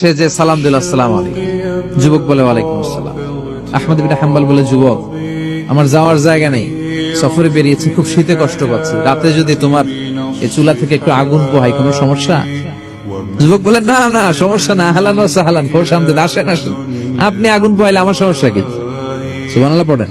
সে যে সালাম দিল, আসসালাম আলাইকুম। যুবক বলে, ওয়ালাইকুম আসসালাম। আহমদ বিন হাম্বাল বলে, যুবক, আমার যাওয়ার জায়গা নেই। সফরে বেরিয়েছি, খুব শীতে কষ্ট পাচ্ছি। রাতে যদি তোমার এই চুলা থেকে একটু আগুন পোহাই কোনো সমস্যা? যুবক বলে, না না, সমস্যা না। হালান সাহালান খোর সামনে আসেন আসেন। আপনি আগুন পোহাইলে আমার সমস্যা কি? সুবহানাল্লাহ, পড়েন।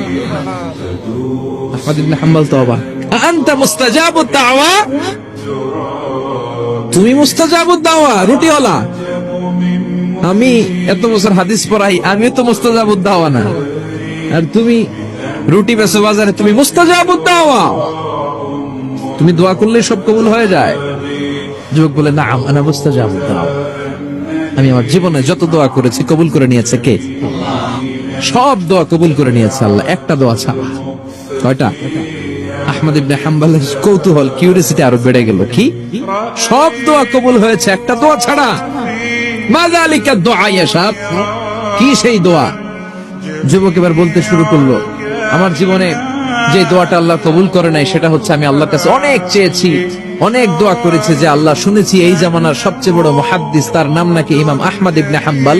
আহমদ ইবনে হাম্বল তো অবাক আনতা মুস্তাজাবুদ দাওয়া? তুমি মুস্তাজাবুদ দাওয়া, রুটিওয়ালা। আমি এত বছর হাদিস পড়াই, আমি তো মুস্তাজাবুদ দাওয়া না। আর তুমি রুটি বেচো বাজারে, তুমি মুস্তাজাবুদ দাওয়া। তুমি দোয়া করলে সব কবুল হয়ে যায়। যুবক বলে না আনা মুস্তাজাবুদ দাওয়া। আমি আমার জীবনে যত দোয়া করেছি, কবুল করে নিয়েছে কে? সব দোয়া কবুল করে নিয়েছে আল্লাহ, একটা দোয়া ছাড়া। কয়টা? কৌতূহল কিউরিয়াসিটি আরও বেড়ে গেল। কি? সব দোয়া কবুল হয়েছে, একটা দোয়া ছাড়া। কি সেই দোয়া? যুবক এবার বলতে শুরু করল, আমার জীবনে যে দোয়াটা আল্লাহ কবুল করে নাই, সেটা হচ্ছে আমি আল্লাহর কাছে অনেক চেয়েছি, অনেক দোয়া করেছে যে আল্লাহ শুনেছি এই জামানার সবচেয়ে বড় মুহাদ্দিস, তার নাম নাকি ইমাম আহমদ ইবনে হাম্বাল।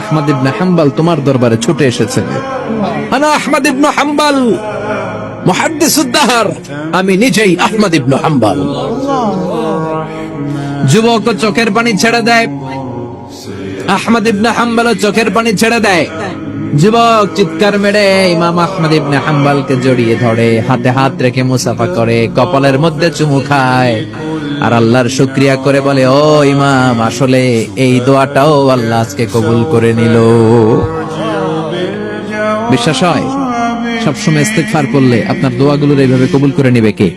আহমদ ইবনে হাম্বাল তোমার দরবারে ছুটে এসেছে। আহমদ হাম্বাল আমি নিজেই আহমদ হাম্বাল। যুবক চোখের পানি ছেড়ে দেয়। আহমদ ইবনে হাম্বাল চোখের পানি ছেড়ে দেয়। যুবক চিৎকার মেরে ইমাম আহমদ ইবনে হাম্বালকে জড়িয়ে ধরে, হাতে হাত রেখে মুসাফা করে, কপালের মধ্যে চুমু খায়। আর আল্লাহর শুক্রিয়া করে বলে, ও ইমাম, আসলে এই দোয়াটাও আল্লাহ আজকে কবুল করে নিল। বিশ্বাস হয়, সবসময় ইস্তেকফার করলে আপনার দোয়াগুলোর এইভাবে কবুল করে নিবে কে?